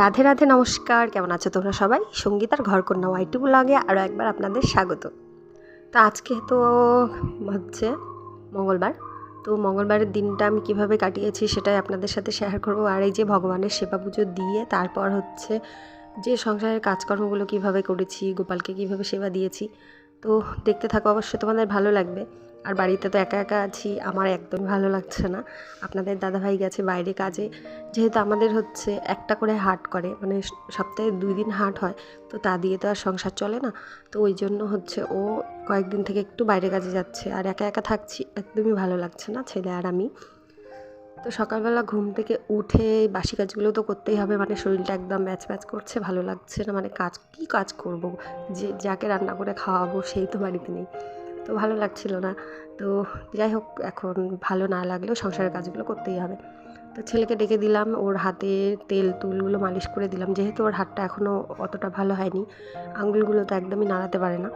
রাধে রাধে, নমস্কার। কেমন আছো তোমরা সবাই? সঙ্গীতার ঘরকন্যা ওয়াইটু ব্লগে আরও একবার আপনাদের স্বাগত। তো আজকে তো হচ্ছে মঙ্গলবার। তো মঙ্গলবারের দিনটা আমি কীভাবে কাটিয়েছি সেটাই আপনাদের সাথে শেয়ার করব। আর এই যে ভগবানের সেবা পুজো দিয়ে তারপর হচ্ছে যে সংসারের কাজকর্মগুলো কীভাবে করেছি, গোপালকে কীভাবে সেবা দিয়েছি, তো দেখতে থাকো। অবশ্যই তোমাদের ভালো লাগবে। আর বাড়িতে তো একা একা আছি, আমার একদমই ভালো লাগছে না। আপনাদের দাদাভাই গেছে বাইরে কাজে, যেহেতু আমাদের হচ্ছে একটা করে হাট করে মানে সপ্তাহে দুই দিন হাট হয়, তো তা দিয়ে তো আর সংসার চলে না। তো ওই জন্য হচ্ছে ও কয়েকদিন থেকে একটু বাইরে কাজে যাচ্ছে, আর একা একা থাকছি, একদমই ভালো লাগছে না, ছেলে আর আমি। তো সকালবেলা ঘুম থেকে উঠে বাসি কাজগুলো তো করতেই হবে মানে শরীরটা একদম ম্যাচ ম্যাচ করছে, ভালো লাগছে না মানে কাজ, কী কাজ করব? যে, যাকে রান্না করে খাওয়াবো, সেই তো বাড়িতে নেই। তো ভালো লাগছিল না। তো যাই হোক, এখন ভালো না লাগলেও সংসারের কাজগুলো করতেই হবে। তো ছেলেকে ডেকে দিলাম, ওর হাতে তেল, তুলগুলো মালিশ করে দিলাম। যেহেতু ওর হাতটা এখনও অতটা ভালো হয়নি, আঙুলগুলো তো একদমই নাড়াতে পারে না।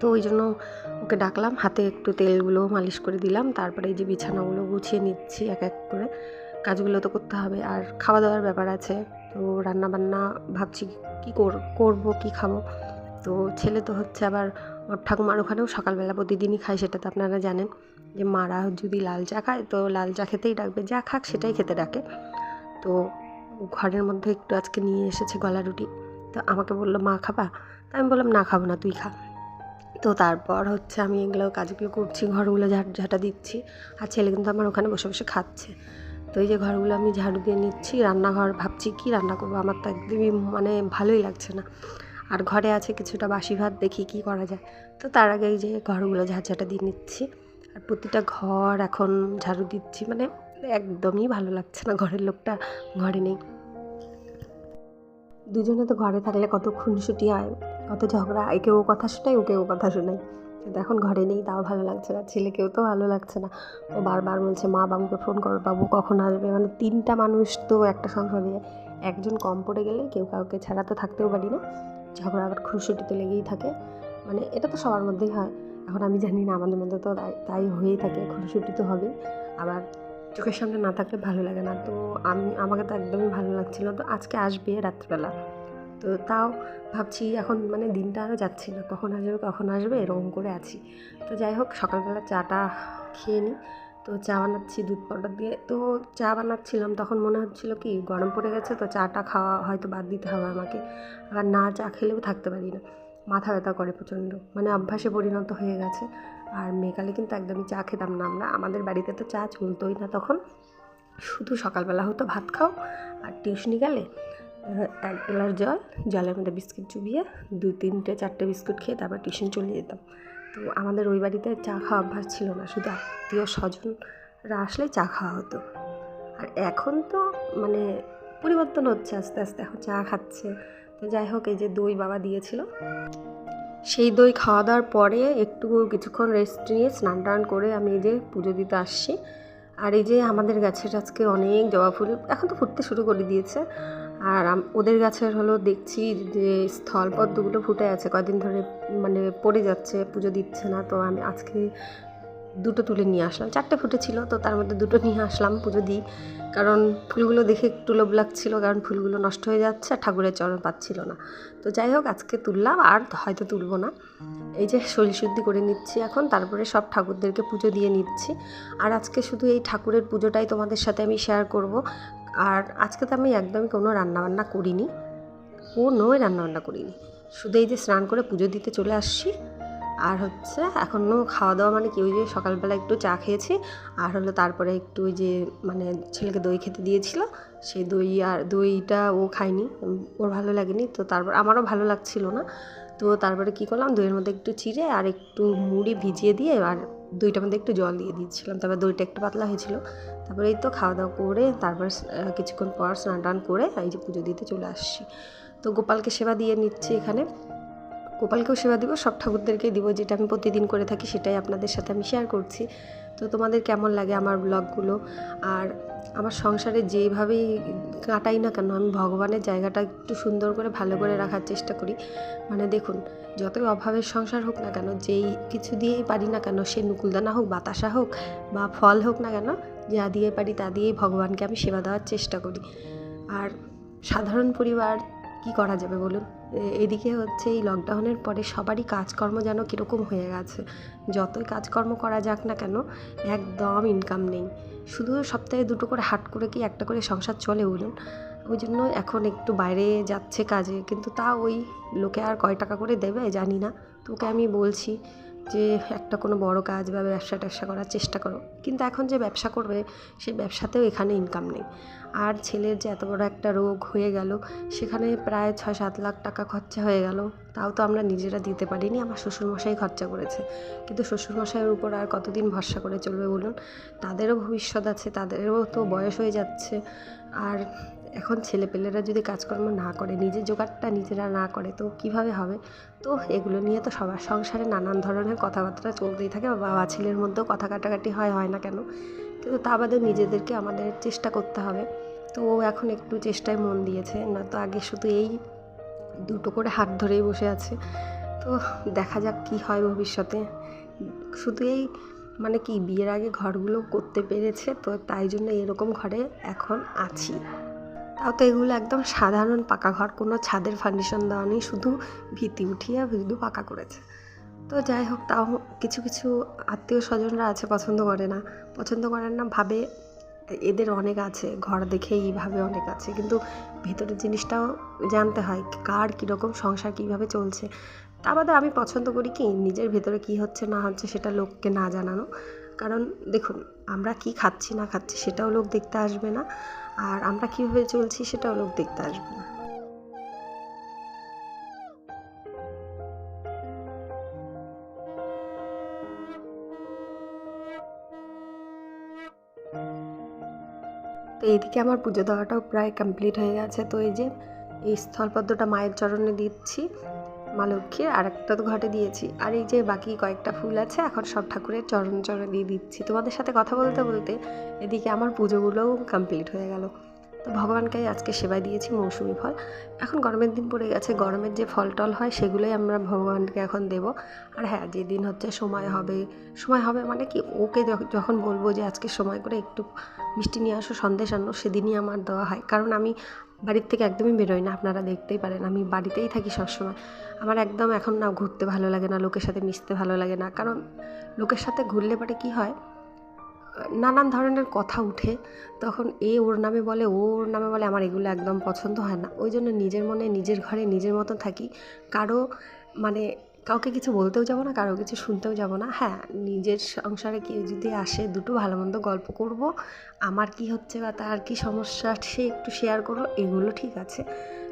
তো ওই জন্য ওকে ডাকলাম, হাতে একটু তেলগুলো মালিশ করে দিলাম। তারপরে এই যে বিছানাগুলো গুছিয়ে নিচ্ছি এক এক করে। কাজগুলো তো করতে হবে। আর খাওয়া দাওয়ার ব্যাপার আছে। তো রান্না বান্না ভাবছি কী করব, কী খাব? তো ছেলে তো হচ্ছে আবার ওর ঠাকুমার ওখানেও সকালবেলা প্রতিদিনই খায়, সেটা তো আপনারা জানেন। যে মারা যদি লাল চা খায়, তো লাল চা খেতেই ডাকবে, যা খাক সেটাই খেতে ডাকে। তো ঘরের মধ্যে একটু আজকে নিয়ে এসেছে গলা রুটি। তো আমাকে বলল, মা, খাবা? তা আমি বললাম, না, খাব না, তুই খা। তো তারপর হচ্ছে আমি এগুলো কাজগুলো করছি, ঘরগুলো ঝাড়, ঝাঁটা দিচ্ছি, আর ছেলে কিন্তু আমার ওখানে বসে বসে খাচ্ছে। তো এই যে ঘরগুলো আমি ঝাড়ু দিয়ে নিচ্ছি, রান্নাঘর ভাবছি কি রান্না করব, আমার তো একদমই মানে ভালোই লাগছে না। আর ঘরে আছে কিছুটা বাসি ভাত, দেখি কি করা যায়। তো তার আগে এই যে ঘরগুলো ঝাঁঝাটা দিয়ে নিচ্ছি। আর প্রতিটা ঘর এখন ঝাড়ু দিচ্ছি মানে একদমই ভালো লাগছে না, ঘরের লোকটা ঘরে নেই। দুজনে তো ঘরে থাকলে কত খুনসুটি হয়, কত ঝগড়া একেও কথা শোনাই ওকেও কথা শোনাই কিন্তু এখন ঘরে নেই, তাও ভালো লাগছে না, ছেলেকেও তো ভালো লাগছে না। ও বারবার বলছে, মা, বাবুকে ফোন করো, বাবু কখন আসবে? মানে তিনটা মানুষ তো একটা সংসারে, একজন কম পড়ে গেলে কেউ কাউকে ছাড়া তো থাকতেও পারি না। ঝগড়া আবার খুনসুটি তো লেগেই থাকে। মানে এটা তো সবার মধ্যেই হয়। এখন আমি জানি না, আমাদের মধ্যে তো তাই হয়েই থাকে খুনসুটি তো হবেই। আবার চোখের সামনে না থাকলে ভালো লাগে না। তো আমি, আমাকে তো একদমই ভালো লাগছিল তো আজকে আসবে রাত্রিবেলা। তো তাও ভাবছি এখন মানে দিনটা আরও যাচ্ছি না। কখন আসবে কখন আসবে, এরকম করে আছি। তো যাই হোক, সকালবেলা চাটা খেয়ে নিই। তো চা বানাচ্ছি, দুধ পাউডার দিয়ে। তো চা বানাচ্ছিলাম, তখন মনে হচ্ছিল কি, গরম পড়ে গেছে, তো চাটা খাওয়া হয়তো বাদ দিতে হবে আমাকে। আবার না চা খেলেও থাকতে পারি না। মাথা ব্যথা করে প্রচণ্ড। মানে অভ্যাসে পরিণত হয়ে গেছে। আর মেকালে কিন্তু একদমই চা খেতাম না আমরা। আমাদের বাড়িতে তো চা চলতোই না তখন। শুধু সকালবেলা হতো ভাত খাও আর টিউশনি গেলে এক গ্লাস জল, জলের মধ্যে বিস্কুট চুবিয়ে দু তিনটে চারটে বিস্কুট খেয়ে তারপর টিউশন চলে যেতাম। তো আমাদের ওই বাড়িতে চা খাওয়া অভ্যাস ছিল না। শুধু আত্মীয় স্বজনরা আসলেই চা খাওয়া হতো। আর এখন তো মানে পরিবর্তন হচ্ছে আস্তে আস্তে। এখন চা খাচ্ছে। তো যাই হোক, এই যে দই বাবা দিয়েছিল, সেই দই খাওয়া দাওয়ার পরে একটু কিছুক্ষণ রেস্ট নিয়ে স্নান টান করে আমি এই যে পুজো দিতে আসছি। আর এই যে আমাদের গাছের আজকে অনেক জবা ফুল, এখন তো ফুটতে শুরু করে দিয়েছে। আর ওদের গাছের হলো দেখছি যে স্থলপদ্মগুলো ফুটে আছে কদিন ধরে মানে পড়ে যাচ্ছে, পুজো দিচ্ছে না, তো আমি আজকে দুটো তুলে নিয়ে আসলাম। চারটে ফুটে ছিল, তো তার মধ্যে দুটো নিয়ে আসলাম পুজো দিই। কারণ ফুলগুলো দেখে একটু লোভ লাগছিল, কারণ ফুলগুলো নষ্ট হয়ে যাচ্ছে আর ঠাকুরের চরণ পাচ্ছিল না। তো যাই হোক, আজকে তুললাম, আর হয়তো তুলবো না। এই যে শরীর শুদ্ধি করে নিচ্ছি এখন, তারপরে সব ঠাকুরদেরকে পুজো দিয়ে নিচ্ছি। আর আজকে শুধু এই ঠাকুরের পুজোটাই তোমাদের সাথে আমি শেয়ার করব। আর আজকে তো আমি একদমই কোনো রান্নাবান্না করিনি, কোনোই রান্নাবান্না করিনি। শুধু এই যে স্নান করে পুজো দিতে চলে আসছি, আর হচ্ছে এখনও খাওয়া দাওয়া মানে কি ওই যে সকালবেলা একটু চা খেয়েছি, আর হলো তারপরে একটু ওই যে মানে ছেলেকে দই খেতে দিয়েছিল, সেই দই আর দইটা ও খায়নি, ওর ভালো লাগেনি, তো তারপর আমারও ভালো লাগছিল না। তো তারপরে কী করলাম, দইয়ের মধ্যে একটু চিড়ে আর একটু মুড়ি ভিজিয়ে দিয়ে আর দইটার মধ্যে একটু জল দিয়ে দিয়েছিলাম তারপর দইটা একটু পাতলা হয়েছিল। তারপরে এই তো খাওয়া দাওয়া করে তারপর কিছুক্ষণ পর স্নান টান করে এই যে পুজো দিতে চলে আসছি। তো গোপালকে সেবা দিয়ে নিচ্ছি এখানে। গোপালকেও সেবা দিব, সব ঠাকুরদেরকেই দিব, যেটা আমি প্রতিদিন করে থাকি সেটাই আপনাদের সাথে আমি শেয়ার করছি। তো তোমাদের কেমন লাগে আমার ব্লগগুলো? আর আমার সংসারে যেইভাবেই কাটাই না কেন, আমি ভগবানের জায়গাটা একটু সুন্দর করে, ভালো করে রাখার চেষ্টা করি। মানে দেখুন, যতই অভাবের সংসার হোক না কেন, যেই কিছু দিয়েই পারি না কেন, সে নুকুলদানা হোক, বাতাসা হোক, বা ফল হোক না কেন, যা দিয়ে পারি তা দিয়েই ভগবানকে আমি সেবা দেওয়ার চেষ্টা করি। আর সাধারণ পরিবার কি করা যাবে বলুন? এদিকে হচ্ছে এই লকডাউনের পরে সবারই কাজকর্ম যেন কীরকম হয়ে গেছে। যতই কাজকর্ম করা যাক না কেন, একদম ইনকাম নেই। শুধু সপ্তাহে দুটো করে হাট করে কি একটা করে সংসার চলে বলুন? ওই জন্য এখন একটু বাইরে যাচ্ছে কাজে, কিন্তু তা ওই লোকে আর কয় টাকা করে দেবে জানি না। তোকে আমি বলছি যে একটা কোনো বড় কাজ বা ব্যবসা ট্যাবসা করার চেষ্টা করো। কিন্তু এখন যে ব্যবসা করবে, সেই ব্যবসাতেও এখানে ইনকাম নেই। আর ছেলের যে এত বড় একটা রোগ হয়ে গেল, সেখানে প্রায় ছয় সাত লাখ টাকা খরচা হয়ে গেল। তাও তো আমরা নিজেরা দিতে পারিনি, আমার শ্বশুরমশাই খরচা করেছে। কিন্তু শ্বশুরমশাইয়ের উপর আর কতদিন ভরসা করে চলবে বলুন? তাদেরও ভবিষ্যৎ আছে, তাদেরও তো বয়স হয়ে যাচ্ছে। আর এখন ছেলেপেলেরা যদি কাজকর্ম না করে, নিজের জোগাড়টা নিজেরা না করে, তো কীভাবে হবে? তো এগুলো নিয়ে তো সবার সংসারে নানান ধরনের কথাবার্তা চলতেই থাকে বাবা ছেলের মধ্যেও কথা কাটাকাটি হয় হয় না কেন? কিন্তু তা বাদে নিজেদেরকে আমাদের চেষ্টা করতে হবে। তো ও এখন একটু চেষ্টায় মন দিয়েছে নয়তো আগে শুধু এই দুটো করে হাত ধরেই বসে আছে। তো দেখা যাক কি হয় ভবিষ্যতে। শুধু এই মানে কি বিয়ের আগে ঘরগুলো করতে পেরেছে, তো তাই জন্য এরকম ঘরে এখন আছি। তাও তো এগুলো একদম সাধারণ পাকা ঘর, কোনো ছাদের ফাউন্ডেশন দেওয়া নেই, শুধু ভিতি উঠিয়ে শুধু পাকা করেছে। তো যাই হোক, তাও কিছু কিছু আত্মীয় স্বজনরা আছে, পছন্দ করে না। পছন্দ করেন না ভাবে এদের অনেক আছে, ঘর দেখেই এইভাবে অনেক আছে। কিন্তু ভেতরের জিনিসটাও জানতে হয়, কার কীরকম সংসার কীভাবে চলছে। তা বাদে আমি পছন্দ করি কি, নিজের ভেতরে কী হচ্ছে না হচ্ছে সেটা লোককে না জানানো। কারণ দেখুন, আমরা কি খাচ্ছি না খাচ্ছি সেটাও লোক দেখতে আসবে না। আর আমরা কীভাবে চলছি সেটাও লোক দেখতে আসবে না। তো এইদিকে আমার পুজো দেওয়াটাও প্রায় কমপ্লিট হয়ে গেছে। তো এই যে এই স্থলপদ্মটা মায়ের চরণে দিচ্ছি। মা লক্ষ্মীর আর একটা তো ঘটে দিয়েছি। আর এই যে বাকি কয়েকটা ফুল আছে, এখন সব ঠাকুরের চরণ চরণে দিয়ে দিচ্ছি। তোমাদের সাথে কথা বলতে বলতে এদিকে আমার পুজোগুলোও কমপ্লিট হয়ে গেল। তো ভগবানকে আজকে সেবাই দিয়েছি মৌসুমি ফল। এখন গরমের দিন পড়ে গেছে, গরমের যে ফল টল হয় সেগুলোই আমরা ভগবানকে এখন দেব। আর হ্যাঁ যেদিন হচ্ছে সময় হবে সময় হবে মানে কি, ওকে যখন বলব যে আজকে সময় করে একটু মিষ্টি নিয়ে আসো, সন্দেশ আনো, সেদিনই আমার দেওয়া হয়। কারণ আমি বাড়ির থেকে একদমই বেরোয় না, আপনারা দেখতেই পারেন। আমি বাড়িতেই থাকি সবসময়। আমার একদম এখন না ঘুরতে ভালো লাগে না, লোকের সাথে মিশতে ভালো লাগে না। কারণ লোকের সাথে ঘুরলে পরে কি হয়? নানান ধরনের কথা উঠে, তখন এ ওর নামে বলে ওর নামে বলে, আমার এগুলো একদম পছন্দ হয় না। ওই জন্য নিজের মনে, নিজের ঘরে নিজের মতো থাকি। কারও মানে কাউকে কিছু বলতেও যাব না, কারও কিছু শুনতেও যাব না। হ্যাঁ নিজের সংসারে কেউ যদি আসে, দুটো ভালো মন্দ গল্প করব, আমার কি হচ্ছে বা তার কি সমস্যা সে একটু শেয়ার করল এগুলো ঠিক আছে।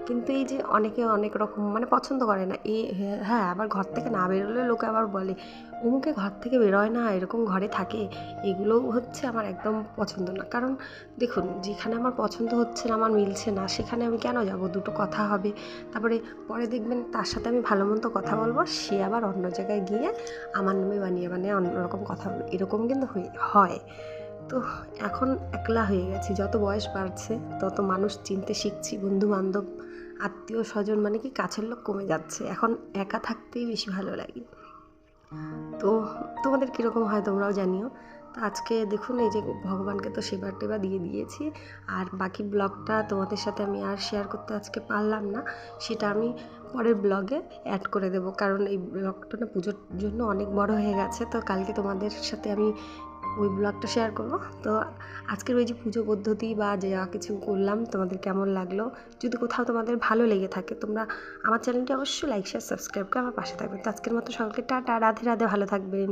কিন্তু এই যে অনেকে অনেক রকম মানে পছন্দ করে না এ হ্যাঁ আবার ঘর থেকে না বেরোলে লোকে আবার বলে, অমুকে ঘর থেকে বেরোয় না, এরকম ঘরে থাকে। এগুলোও হচ্ছে আমার একদম পছন্দ না। কারণ দেখুন, যেখানে আমার পছন্দ হচ্ছে না, আমার মিলছে না, সেখানে আমি কেন যাব? দুটো কথা হবে। তারপরে পরে দেখবেন তার সাথে আমি ভালো মন্দ কথা বলব, সে আবার অন্য জায়গায় গিয়ে আমার নামে বানিয়ে বানিয়ে অন্যরকম কথা বলবে। এরকম কিন্তু হয় তো এখন একলা হয়ে গেছি। যত বয়স বাড়ছে, তত মানুষ চিনতে শিখছি বন্ধু বান্ধব আত্মীয় স্বজন মানে কি কাছের লোক কমে যাচ্ছে। এখন একা থাকতেই বেশি ভালো লাগে। তো তোমাদের কীরকম হয় তোমরাও জানিও। তো আজকে দেখুন, এই যে ভগবানকে তো সেবা টেবা দিয়ে দিয়েছি। আর বাকি ব্লগটা তোমাদের সাথে আমি আর শেয়ার করতে আজকে পারলাম না। সেটা আমি পরের ব্লগে অ্যাড করে দেবো। কারণ এই ব্লগটা না পুজোর জন্য অনেক বড় হয়ে গেছে। তো কালকে তোমাদের সাথে আমি ওই ব্লগটা শেয়ার করব। তো আজকের ওই যে পুজো পদ্ধতি বা যা কিছু করলাম, তোমাদের কেমন লাগল? যদি কোথাও তোমাদের ভালো লেগে থাকে, তোমরা আমার চ্যানেলটি অবশ্যই লাইক শেয়ার সাবস্ক্রাইব করে আমার পাশে থাকবেন তো আজকের মতো সকলকে টাটা, রাধে রাধে, ভালো থাকবেন।